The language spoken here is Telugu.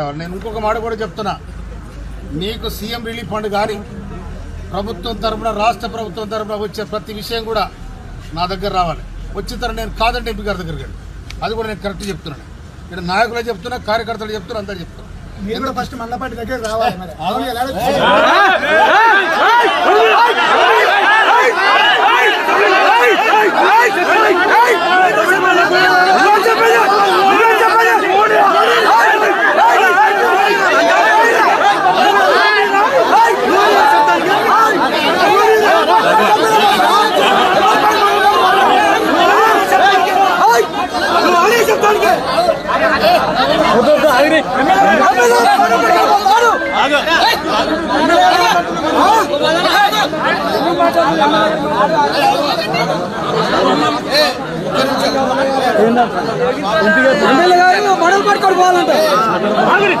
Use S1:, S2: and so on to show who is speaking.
S1: నేను ఇంకొక మాట కూడా చెప్తున్నా. నీకు సీఎం రిలీఫ్ ఫండ్ కానీ ప్రభుత్వం తరపున రాష్ట్ర ప్రభుత్వం తరపున వచ్చే ప్రతి విషయం కూడా నా దగ్గర రావాలి. వచ్చిన తర్వాత నేను కాదంటే ఎంపీ గారి దగ్గరికి అది కూడా నేను కరెక్ట్ చెప్తున్నాను. ఇక్కడ నాయకులే చెప్తున్నా కార్యకర్తలు చెప్తున్నా అందరు చెప్తున్నా.
S2: మీరు కూడా ఫస్ట్ మండపాటి దగ్గర రావాలి
S3: ఎమ్మెల్యే గారు మనలు పట్టుకొని పోవాలంటే
S1: మీరు